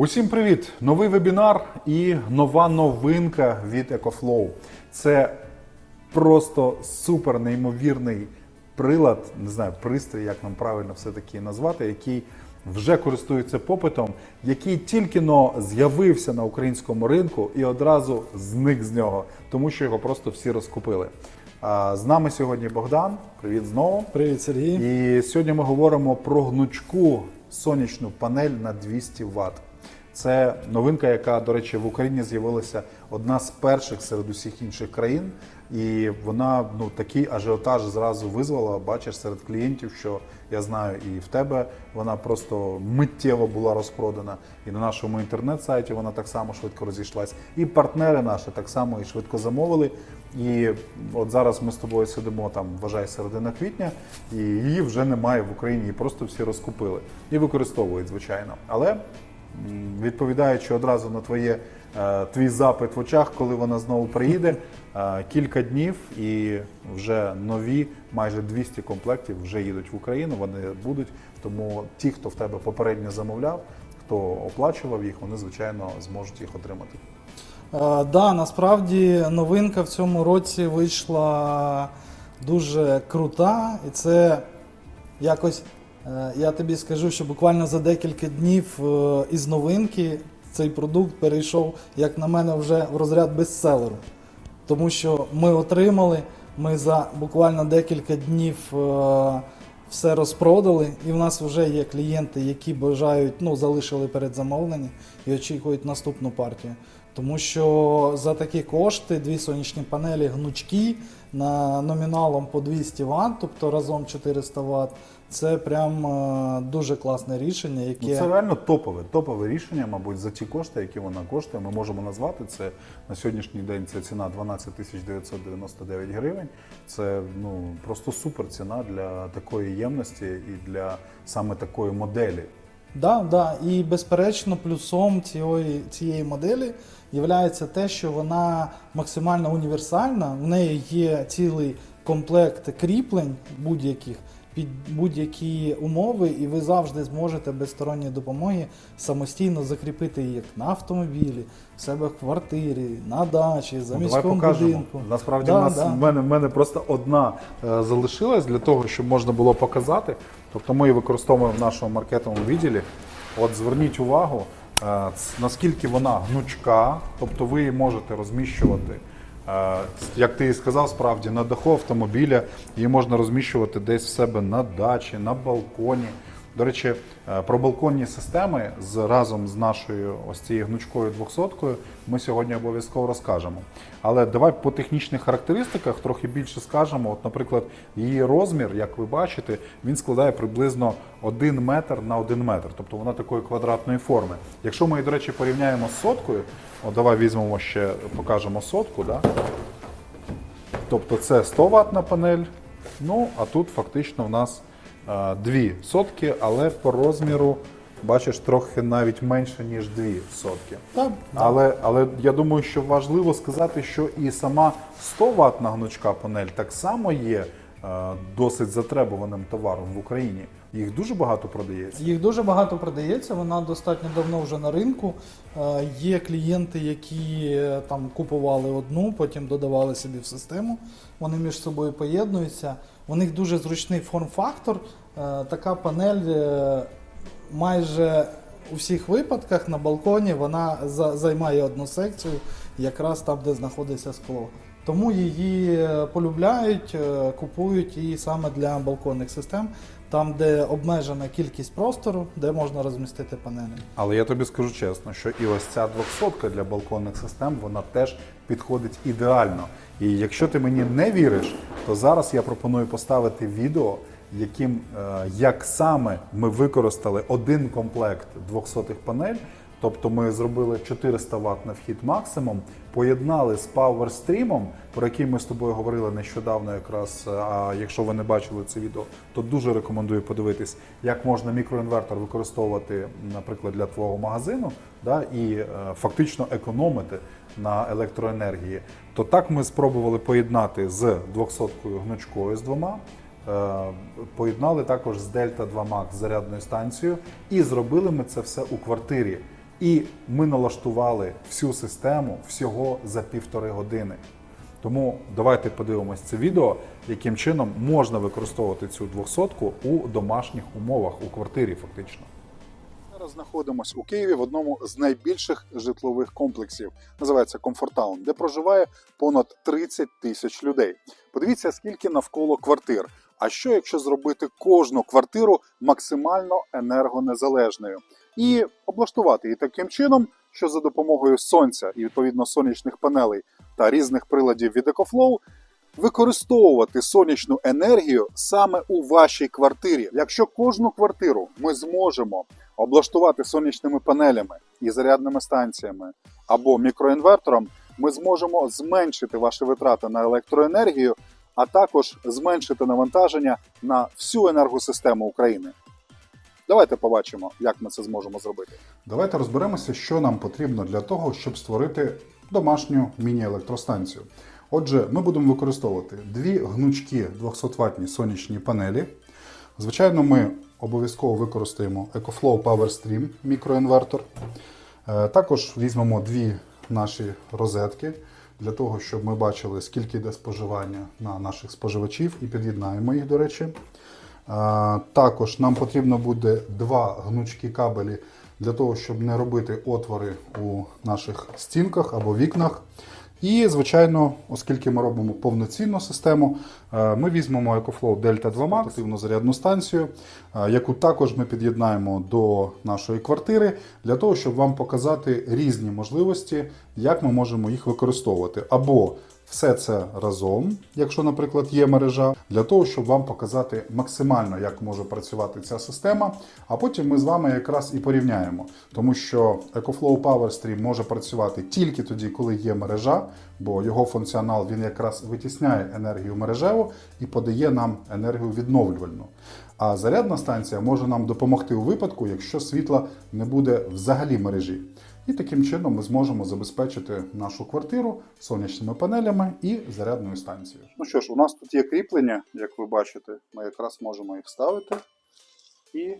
Усім привіт! Новий вебінар і нова новинка від EcoFlow. Це просто супер неймовірний прилад, не знаю, пристрій, як нам правильно все-таки назвати, який вже користується попитом, який тільки но з'явився на українському ринку і одразу зник з нього, тому що його просто всі розкупили. З нами сьогодні Богдан. Привіт знову. Привіт, Сергій. І сьогодні ми говоримо про гнучку сонячну панель на 200 Вт. Це новинка, яка, до речі, в Україні з'явилася одна з перших серед усіх інших країн. І вона ну такий ажіотаж зразу визвала. Бачиш серед клієнтів, що я знаю, і в тебе вона просто миттєво була розпродана. І на нашому інтернет-сайті вона так само швидко розійшлась. І партнери наші так само і швидко замовили. І от зараз ми з тобою сидимо там, вважай, середина квітня, і її вже немає в Україні, її просто всі розкупили і використовують, звичайно. Але відповідаючи одразу на твоє е, твій запит в очах, коли вона знову приїде, е, кілька днів і вже нові, майже 200 комплектів вже їдуть в Україну. Вони будуть. Тому ті, хто в тебе попередньо замовляв, хто оплачував їх, вони звичайно зможуть їх отримати. Е, да, насправді новинка в цьому році вийшла дуже крута, і це якось я тобі скажу, що буквально за декілька днів е, із новинки цей продукт перейшов, як на мене, вже в розряд бестселеру. Тому що ми отримали, ми за буквально декілька днів е, все розпродали, і в нас вже є клієнти, які бажають, ну, залишили передзамовлення і очікують наступну партію. Тому що за такі кошти дві сонячні панелі гнучкі на номіналом по 200 Вт, тобто разом 400 Вт, це прям е, дуже класне рішення, яке Ну, це реально топове, топове рішення, мабуть, за ті кошти, які вона коштує. Ми можемо назвати це на сьогоднішній день. Це ціна 12 тисяч 999 гривень. Це ну просто супер ціна для такої ємності і для саме такої моделі. Да, да. І безперечно, плюсом цієї, цієї моделі є те, що вона максимально універсальна. В неї є цілий комплект кріплень будь-яких під будь-які умови, і ви завжди зможете без сторонньої допомоги самостійно закріпити її як на автомобілі, в себе в квартирі, на дачі, за Ну, міському будинку. Насправді Да, в нас да. в мене в мене просто одна е, залишилась для того, щоб можна було показати. Тобто ми її використовуємо в нашому маркетинговому відділі. От зверніть увагу, е, наскільки вона гнучка, тобто ви її можете розміщувати. Як ти і сказав, справді на даху автомобіля її можна розміщувати десь в себе на дачі, на балконі. До речі, е, про балконні системи з разом з нашою ось цією гнучкою 200 ми сьогодні обов'язково розкажемо. Але давай по технічних характеристиках трохи більше скажемо. От, наприклад, її розмір, як ви бачите, він складає приблизно 1 метр на 1 метр, тобто вона такої квадратної форми. Якщо ми її, до речі, порівняємо з соткою, от давай візьмемо ще, покажемо сотку. Да? Тобто це 100 ватна панель. Ну, а тут фактично в нас е, дві сотки, але по розміру, бачиш, трохи навіть менше, ніж дві сотки. Так, Але, але я думаю, що важливо сказати, що і сама 100 ватна гнучка панель так само є е, досить затребуваним товаром в Україні. Їх дуже багато продається. Їх дуже багато продається, вона достатньо давно вже на ринку. Е, Є клієнти, які е, там купували одну, потім додавали собі в систему. Вони між собою поєднуються. У них дуже зручний форм-фактор. Е, Така панель майже у всіх випадках на балконі вона за- займає одну секцію, якраз там, де знаходиться скло. Тому її полюбляють, купують її саме для балконних систем, там, де обмежена кількість простору, де можна розмістити панелі. Але я тобі скажу чесно, що і ось ця 200 для балконних систем вона теж підходить ідеально. І якщо ти мені не віриш, то зараз я пропоную поставити відео, яким е, як саме ми використали один комплект 200 панель. Тобто ми зробили 400 Вт на вхід максимум, поєднали з PowerStream, про який ми з тобою говорили нещодавно, якраз. е, А якщо ви не бачили це відео, то дуже рекомендую подивитись, як можна мікроінвертор використовувати, наприклад, для твого магазину, да, і е, фактично економити на електроенергії. То так ми спробували поєднати з 200 гнучкою з двома. Е, Поєднали також з Delta 2 Max зарядною станцією і зробили ми це все у квартирі. І ми налаштували всю систему всього за півтори години. Тому давайте подивимось це відео, яким чином можна використовувати цю 200 у домашніх умовах у квартирі, фактично. Зараз знаходимося у Києві в одному з найбільших житлових комплексів. Називається Комфортаун, де проживає понад 30 тисяч людей. Подивіться, скільки навколо квартир. А що якщо зробити кожну квартиру максимально енергонезалежною і облаштувати її таким чином, що за допомогою сонця і відповідно сонячних панелей та різних приладів від EcoFlow використовувати сонячну енергію саме у вашій квартирі. Якщо кожну квартиру ми зможемо облаштувати сонячними панелями і зарядними станціями або мікроінвертором, ми зможемо зменшити ваші витрати на електроенергію, а також зменшити навантаження на всю енергосистему України. Давайте побачимо, як ми це зможемо зробити. Давайте розберемося, що нам потрібно для того, щоб створити домашню міні-електростанцію. Отже, ми будемо використовувати дві гнучкі 200 ватні сонячні панелі. Звичайно, ми обов'язково використаємо EcoFlow PowerStream мікроінвертор. Е, Також візьмемо дві наші розетки для того, щоб ми бачили, скільки йде споживання на наших споживачів, і під'єднаємо їх, до речі. Також нам потрібно буде два гнучкі кабелі для того, щоб не робити отвори у наших стінках або вікнах. І, звичайно, оскільки ми робимо повноцінну систему, е, ми візьмемо EcoFlow Delta 2 Max, активну зарядну станцію, е, яку також ми під'єднаємо до нашої квартири, для того, щоб вам показати різні можливості, як ми можемо їх використовувати. Або все це разом, якщо, наприклад, є мережа, для того, щоб вам показати максимально, як може працювати ця система. А потім ми з вами якраз і порівняємо, тому що EcoFlow PowerStream може працювати тільки тоді, коли є мережа, бо його функціонал він якраз витісняє енергію мережеву і подає нам енергію відновлювальну. А зарядна станція може нам допомогти у випадку, якщо світла не буде взагалі мережі. І таким чином ми зможемо забезпечити нашу квартиру сонячними панелями і зарядною станцією. Ну що ж, у нас тут є кріплення, як ви бачите, ми якраз можемо їх ставити і.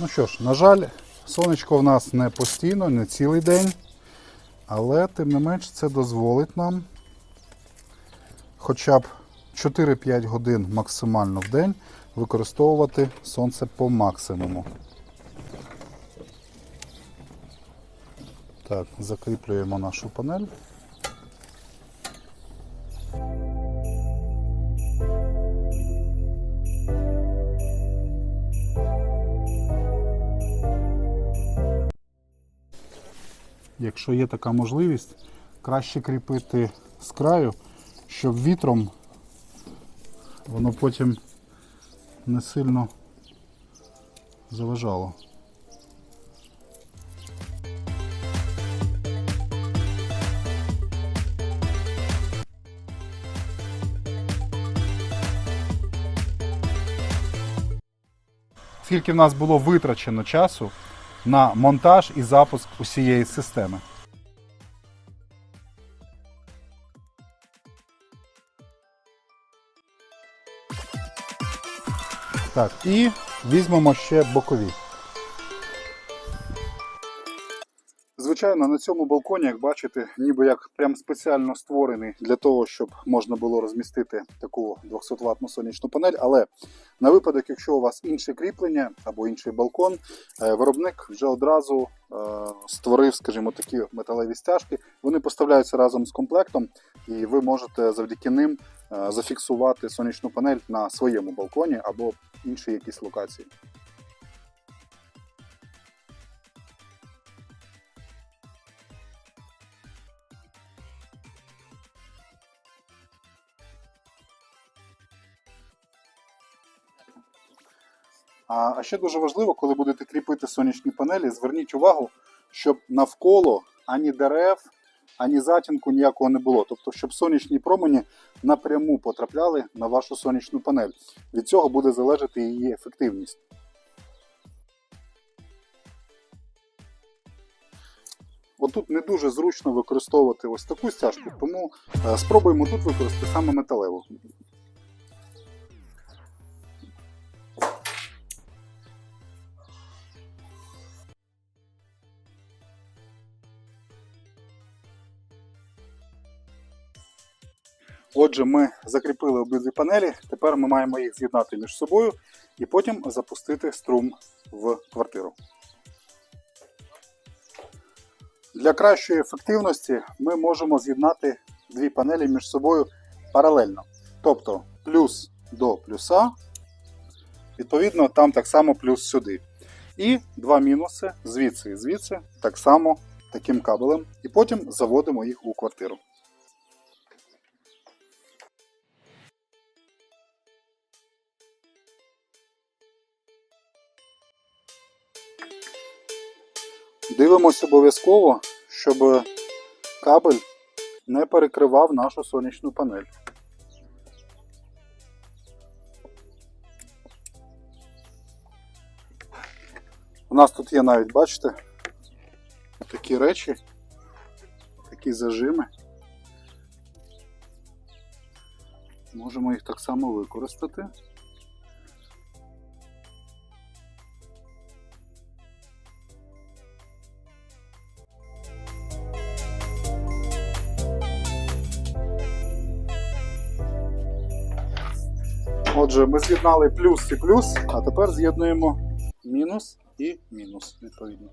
Ну що ж, на жаль, сонечко в нас не постійно, не цілий день, але тим не менш це дозволить нам хоча б 4-5 годин максимально в день використовувати сонце по максимуму. Так, закріплюємо нашу панель. Якщо є така можливість, краще кріпити з краю, щоб вітром воно потім не сильно заважало. Скільки в нас було витрачено часу на монтаж і запуск усієї системи. Так, і візьмемо ще бокові. Звичайно, на цьому балконі, як бачите, ніби як прям спеціально створений для того, щоб можна було розмістити таку 200 ватну сонячну панель. Але на випадок, якщо у вас інше кріплення або інший балкон, е, виробник вже одразу е, створив, скажімо, такі металеві стяжки. Вони поставляються разом з комплектом, і ви можете завдяки ним е, зафіксувати сонячну панель на своєму балконі або іншій якійсь локації. А ще дуже важливо, коли будете кріпити сонячні панелі, зверніть увагу, щоб навколо ані дерев, ані затінку ніякого не було. Тобто, щоб сонячні промені напряму потрапляли на вашу сонячну панель. Від цього буде залежати її ефективність. Отут не дуже зручно використовувати ось таку стяжку, тому е, спробуємо тут використати саме металеву. Отже, ми закріпили обидві панелі. Тепер ми маємо їх з'єднати між собою і потім запустити струм в квартиру. Для кращої ефективності ми можемо з'єднати дві панелі між собою паралельно. Тобто плюс до плюса, відповідно, там так само плюс сюди. І два мінуси звідси і звідси, так само таким кабелем. І потім заводимо їх у квартиру. Дивимося обов'язково, щоб кабель не перекривав нашу сонячну панель. У нас тут є навіть, бачите, такі речі, такі зажими. Можемо їх так само використати. Отже, ми з'єднали плюс і плюс, а тепер з'єднуємо мінус і мінус, відповідно.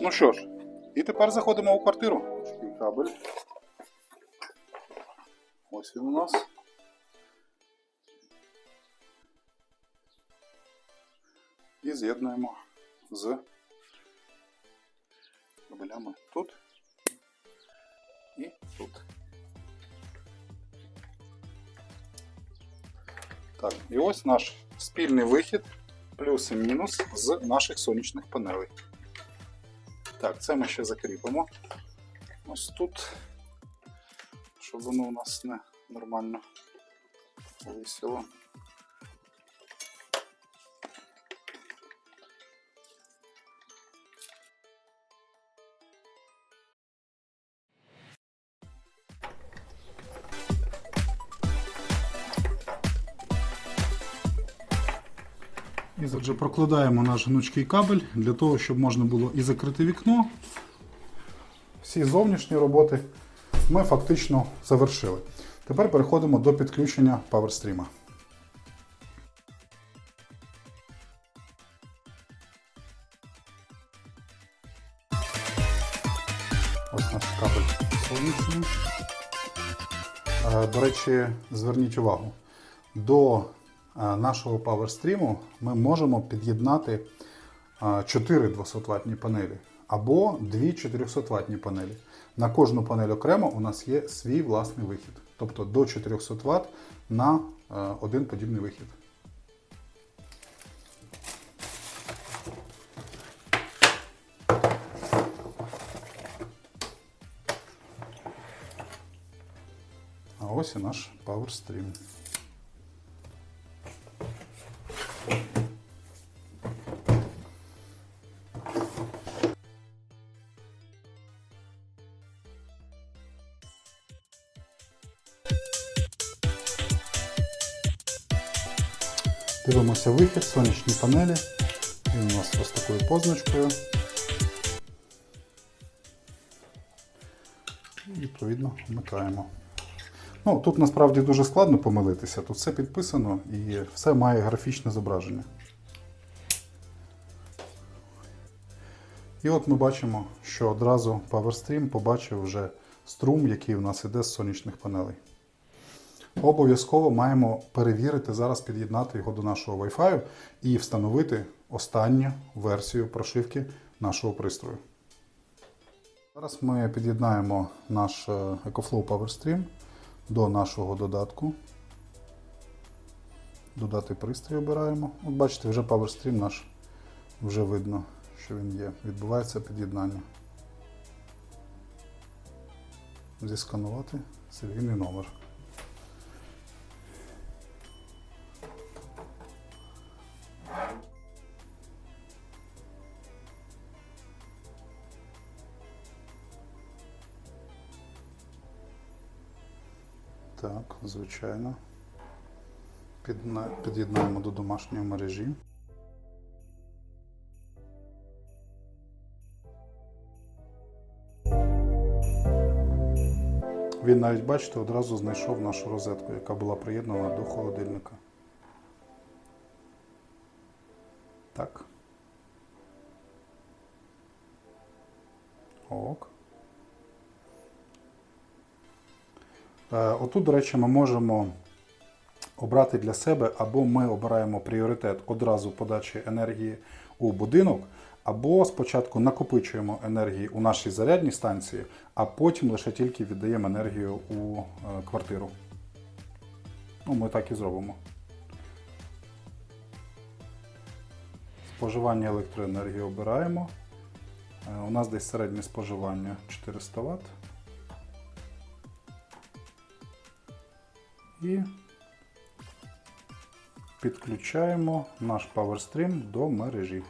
Ну що ж, і тепер заходимо у квартиру. Кабель. Ось він у нас. І з'єднуємо з кабелями тут і тут. Так, і ось наш спільний вихід, плюс і мінус з наших сонячних панелей. Так, це ми ще закріпимо. Ось тут, щоб воно у нас не нормально висіло. І отже, прокладаємо наш гнучкий кабель для того, щоб можна було і закрити вікно. Всі зовнішні роботи ми фактично завершили. Тепер переходимо до підключення PowerStream. Ось наш кабель сонячний. Е, До речі, зверніть увагу. До нашого PowerStream ми можемо під'єднати 4 200 ватні панелі або 2 400 ватні панелі. На кожну панель окремо у нас є свій власний вихід. Тобто до 400 Вт на е, один подібний вихід. А ось і наш PowerStream. Дивимося вихід, сонячні панелі. Він у нас ось такою позначкою. І відповідно вмикаємо. Ну, Тут насправді дуже складно помилитися, тут все підписано і все має графічне зображення. І от ми бачимо, що одразу PowerStream побачив вже струм, який у нас іде з сонячних панелей. Обов'язково маємо перевірити, зараз під'єднати його до нашого Wi-Fi і встановити останню версію прошивки нашого пристрою. Зараз ми під'єднаємо наш е, EcoFlow PowerStream до нашого додатку. Додати пристрій обираємо. От бачите, вже PowerStream наш вже видно, що він є. Відбувається під'єднання. Зісканувати серійний номер. Звичайно. Під'єднаємо до домашньої мережі. Він навіть, бачите, одразу знайшов нашу розетку, яка була приєднана до холодильника. Так. Ок. Отут, до речі, ми можемо обрати для себе, або ми обираємо пріоритет одразу подачі енергії у будинок, або спочатку накопичуємо енергії у нашій зарядній станції, а потім лише тільки віддаємо енергію у е, квартиру. Ну, ми так і зробимо. Споживання електроенергії обираємо. Е, У нас десь середнє споживання 400 Вт. І підключаємо наш PowerStream до мережі.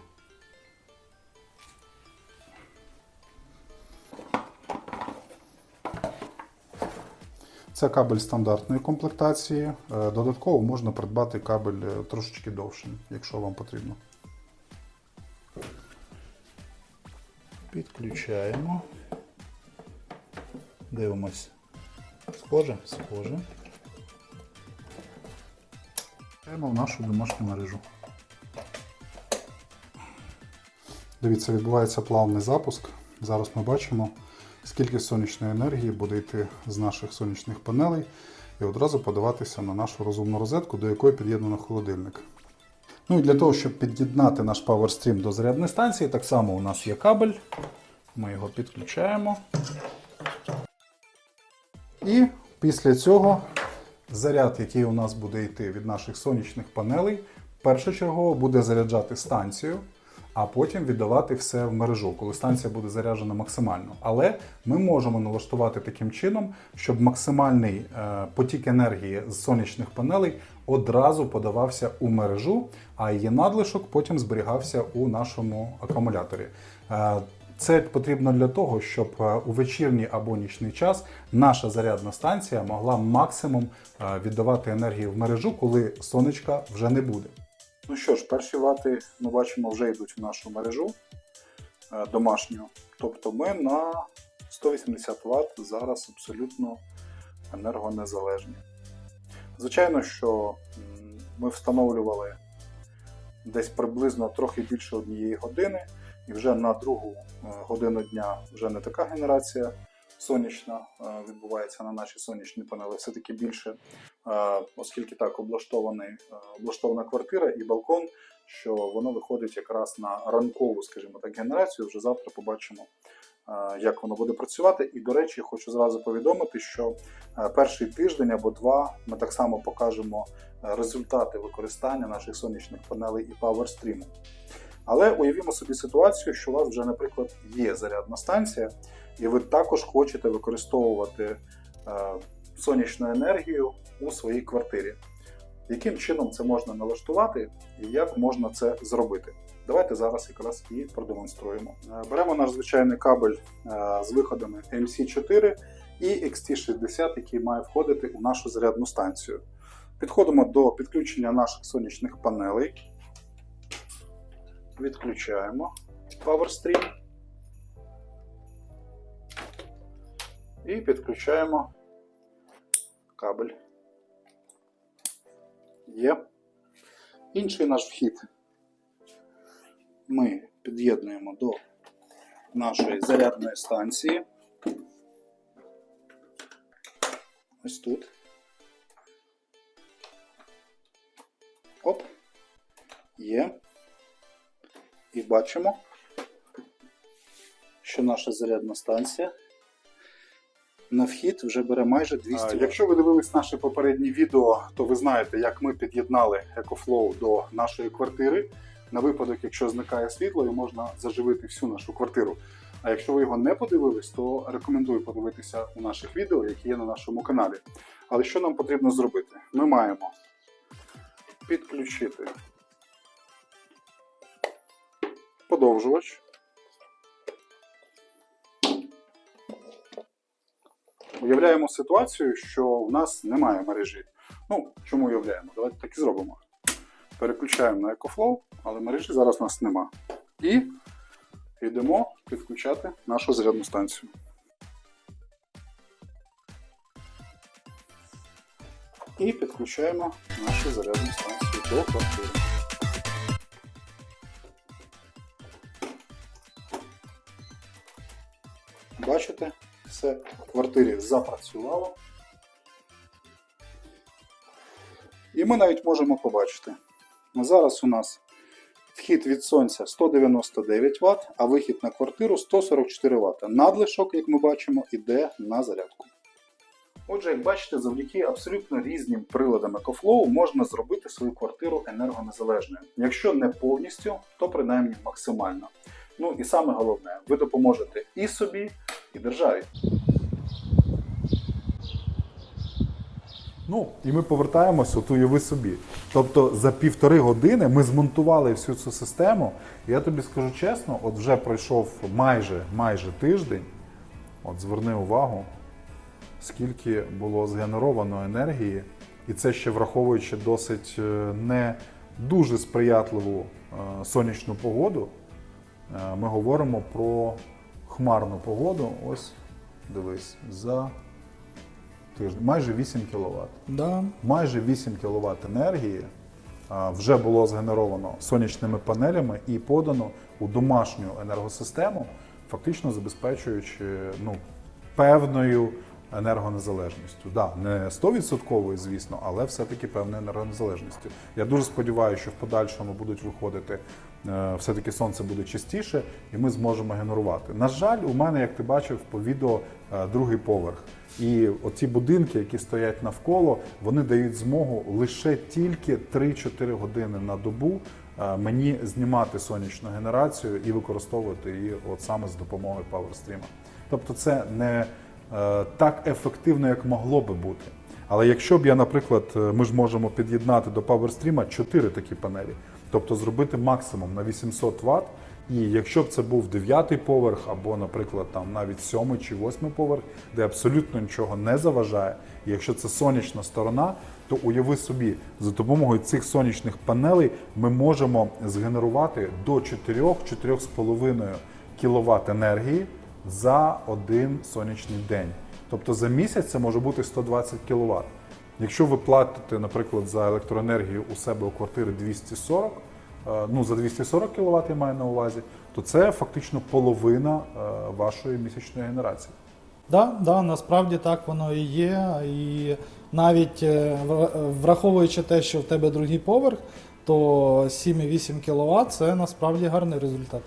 Це кабель стандартної комплектації. Е, Додатково можна придбати кабель е, трошечки довшим, якщо вам потрібно. Підключаємо. Дивимось. Схоже? Схоже. Включаємо в нашу домашню мережу. Дивіться, відбувається плавний запуск. Зараз ми бачимо, скільки сонячної енергії буде йти з наших сонячних панелей і одразу подаватися на нашу розумну розетку, до якої під'єднано холодильник. Ну і для того, щоб під'єднати наш PowerStream до зарядної станції, так само у нас є кабель. Ми його підключаємо. І після цього заряд, який у нас буде йти від наших сонячних панелей, першочергово буде заряджати станцію, а потім віддавати все в мережу, коли станція буде заряджена максимально. Але ми можемо налаштувати таким чином, щоб максимальний е, потік енергії з сонячних панелей одразу подавався у мережу, а її надлишок потім зберігався у нашому акумуляторі. Це потрібно для того, щоб е, у вечірній або нічний час наша зарядна станція могла максимум е, віддавати енергію в мережу, коли сонечка вже не буде. Ну що ж, перші вати ми бачимо вже йдуть в нашу мережу е, домашню. Тобто ми на 180 Вт зараз абсолютно енергонезалежні. Звичайно, що ми встановлювали десь приблизно трохи більше однієї години. І вже на другу е, годину дня вже не така генерація сонячна е, відбувається на наші сонячні панели. Все-таки більше, е, оскільки так облаштована квартира і балкон, що воно виходить якраз на ранкову, скажімо так, генерацію. Вже завтра побачимо, як воно буде працювати. І, до речі, хочу зразу повідомити, що перший тиждень або два ми так само покажемо результати використання наших сонячних панелей і PowerStream. Але уявімо собі ситуацію, що у вас вже, наприклад, є зарядна станція, і ви також хочете використовувати е, сонячну енергію у своїй квартирі. Яким чином це можна налаштувати і як можна це зробити? Давайте зараз якраз і продемонструємо. Е, Беремо наш звичайний кабель е, з виходами MC4 і XT60, який має входити у нашу зарядну станцію. Підходимо до підключення наших сонячних панелей. Відключаємо PowerStream і підключаємо кабель. Є. Інший наш вхід ми під'єднуємо до нашої зарядної станції. Ось тут. Оп. Є. І бачимо, що наша зарядна станція на вхід вже бере майже 200 Вт. Якщо ви дивились наше попереднє відео, то ви знаєте, як ми під'єднали EcoFlow до нашої квартири на випадок, якщо зникає світло, і можна заживити всю нашу квартиру. А якщо ви його не подивились, то рекомендую подивитися у наших відео, які є на нашому каналі. Але що нам потрібно зробити? Ми маємо підключити подовжувач. Уявляємо ситуацію, що в нас немає мережі. Ну, чому уявляємо? Давайте так і зробимо. Переключаємо на EcoFlow, але мережі зараз у нас нема. І йдемо підключати нашу зарядну станцію. І підключаємо нашу зарядну станцію до квартири. Бачите, все в квартирі запрацювало. І ми навіть можемо побачити. Зараз у нас вхід від сонця 199 Вт, а вихід на квартиру 144 Вт. Надлишок, як ми бачимо, іде на зарядку. Отже, як бачите, завдяки абсолютно різним приладам EcoFlow можна зробити свою квартиру енергонезалежною. Якщо не повністю, то принаймні максимально. Ну і саме головне, ви допоможете і собі, і державі. Ну, і ми повертаємося, от уяви собі. Тобто за півтори години ми змонтували всю цю систему. Я тобі скажу чесно, от вже пройшов майже, майже тиждень. От зверни увагу, скільки було згенеровано енергії, і це ще враховуючи досить е, не дуже сприятливу е, сонячну погоду. Е, Ми говоримо про хмарну погоду. Ось дивись, за тиждень. Майже 8 кВт. Да. Майже 8 кВт енергії а, вже було згенеровано сонячними панелями і подано у домашню енергосистему, фактично забезпечуючи ну, певною енергонезалежністю. Да, не 100%, звісно, але все-таки певною енергонезалежністю. Я дуже сподіваюся, що в подальшому будуть виходити, все-таки сонце буде частіше, і ми зможемо генерувати. На жаль, у мене, як ти бачив по відео, е, другий поверх. І оці будинки, які стоять навколо, вони дають змогу лише тільки 3-4 години на добу е, мені знімати сонячну генерацію і використовувати її от саме з допомогою PowerStream. Тобто це не е, так ефективно, як могло би бути. Але якщо б я, наприклад, е, ми ж можемо під'єднати до PowerStream 4 такі панелі, тобто зробити максимум на 800 Вт. І якщо б це був дев'ятий поверх, або, наприклад, там навіть сьомий чи восьмий поверх, де абсолютно нічого не заважає, і якщо це сонячна сторона, то уяви собі, за допомогою цих сонячних панелей ми можемо згенерувати до 4-4,5 кВт енергії за один сонячний день. Тобто за місяць це може бути 120 кВт. Якщо ви платите, наприклад, за електроенергію у себе у квартирі 240, е, ну за 240 кВт я маю на увазі, то це фактично половина е, вашої місячної генерації. Да, да, насправді так воно і є. І навіть е, враховуючи те, що в тебе другий поверх, то 7,8 кВт це насправді гарний результат.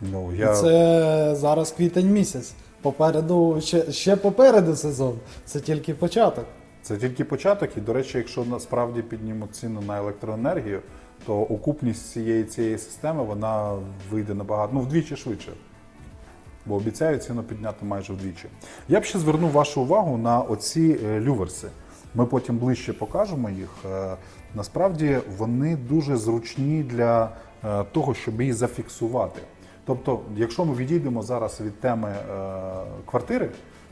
Ну я Це зараз квітень місяць. Попереду ще, ще попереду сезон. Це тільки початок. Це тільки початок, і до речі, якщо насправді піднімуть ціну на електроенергію, то окупність цієї цієї системи вона вийде набагато ну вдвічі швидше. Бо обіцяють ціну підняти майже вдвічі. Я б ще звернув вашу увагу на оці е, люверси. Ми потім ближче покажемо їх. Е, Насправді вони дуже зручні для е, того, щоб її зафіксувати. Тобто, якщо ми відійдемо зараз від теми квартири,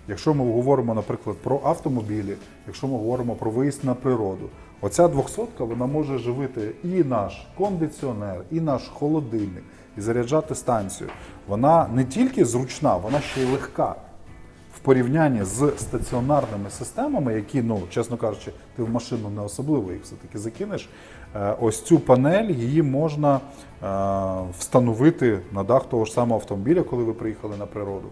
якщо ми говоримо, наприклад, про автомобілі, якщо ми говоримо про виїзд на природу, оця 200 вона може живити і наш кондиціонер, і наш холодильник, і заряджати станцію. Вона не тільки зручна, вона ще й легка в порівнянні з стаціонарними системами, які, ну чесно кажучи, ти в машину не особливо їх все-таки закинеш. е, Ось цю панель її можна е, встановити на дах того ж самого автомобіля, коли ви приїхали на природу,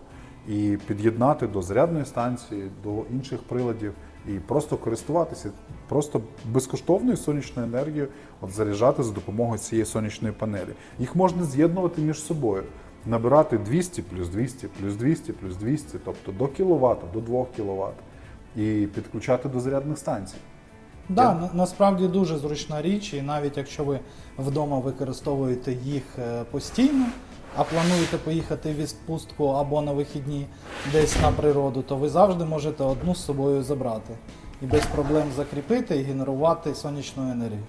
і під'єднати до зарядної станції, до інших приладів, і просто користуватися, просто безкоштовною сонячною енергією, от заряджати за допомогою цієї сонячної панелі. Їх можна з'єднувати між собою набирати 200 плюс 200 плюс 200 плюс 200, тобто до кіловата, до 2 кВт, і підключати до зарядних станцій. Да, на, насправді дуже зручна річ, і навіть якщо ви вдома використовуєте їх е, постійно, а плануєте поїхати в відпустку або на вихідні десь на природу, то ви завжди можете одну з собою забрати і без проблем закріпити і генерувати сонячну енергію.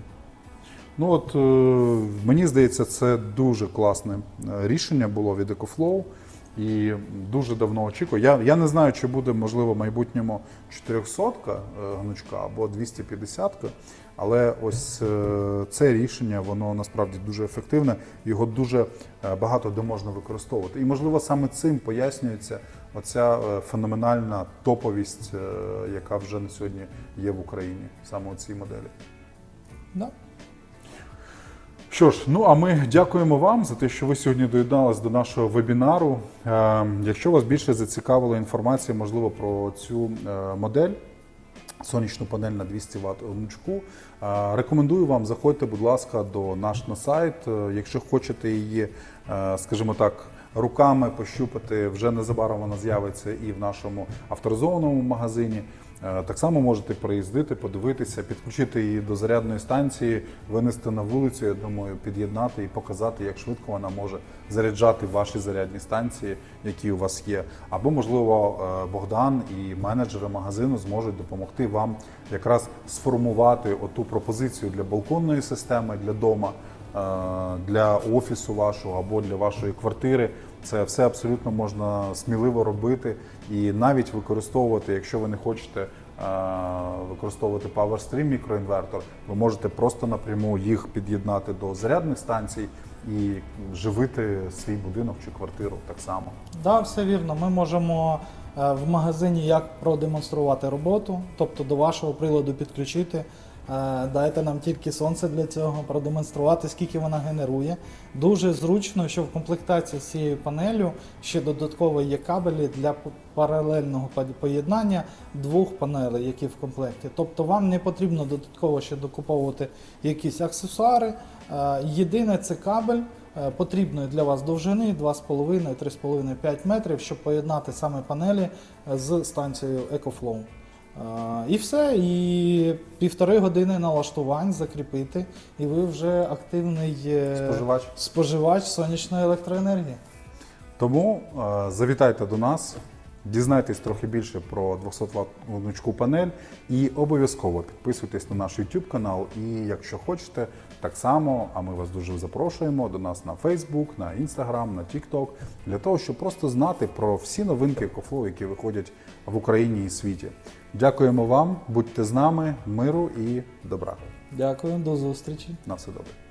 Ну от е, мені здається, це дуже класне е, рішення було від EcoFlow. І дуже давно очікую. Я, я не знаю, чи буде можливо в майбутньому 400 гнучка або 250 але ось е, це рішення, воно насправді дуже ефективне, його дуже е, багато де можна використовувати. І можливо саме цим пояснюється оця е, феноменальна топовість, е, яка вже на сьогодні є в Україні, саме у цій моделі. Да. Що ж, ну а ми дякуємо вам за те, що ви сьогодні доєднались до нашого вебінару. Е, Якщо вас більше зацікавила інформація, можливо, про цю е, модель. Сонячну панель на 200 Вт гнучку. Е, Рекомендую вам, заходьте, будь ласка, до наш на сайт. Е, Якщо хочете її, скажімо так, руками пощупати, вже незабаром вона з'явиться і в нашому авторизованому магазині. Е, Так само можете приїздити, подивитися, підключити її до зарядної станції, винести на вулицю, я думаю, під'єднати і показати, як швидко вона може заряджати ваші зарядні станції, які у вас є. Або, можливо, е, Богдан і менеджери магазину зможуть допомогти вам якраз сформувати оту пропозицію для балконної системи, для дома, для офісу вашого або для вашої квартири. Це все абсолютно можна сміливо робити і навіть використовувати, якщо ви не хочете е, використовувати PowerStream мікроінвертор, ви можете просто напряму їх під'єднати до зарядних станцій і живити свій будинок чи квартиру так само. Да, все вірно. Ми можемо е, в магазині як продемонструвати роботу, тобто до вашого приладу підключити. Е, Дайте нам тільки сонце для цього, продемонструвати, скільки вона генерує. Дуже зручно, що в комплектації з цією панелью ще додатково є кабелі для паралельного поєднання двох панелей, які в комплекті. Тобто вам не потрібно додатково ще докуповувати якісь аксесуари. Е, Єдине це кабель е, потрібної для вас довжини 2,5-3,5-5 метрів, щоб поєднати саме панелі з станцією EcoFlow. І все, і півтори години налаштувань закріпити, і ви вже активний е, Споживач. споживач сонячної електроенергії. Тому е, завітайте до нас, дізнайтесь трохи більше про 200 Вт гнучку панель і обов'язково підписуйтесь на наш YouTube канал. І якщо хочете, так само, а ми вас дуже запрошуємо до нас на Facebook, на Instagram, на TikTok, для того, щоб просто знати про всі новинки EcoFlow, які виходять в Україні і світі. Дякуємо вам, будьте з нами, миру і добра. Дякую, до зустрічі. На все добре.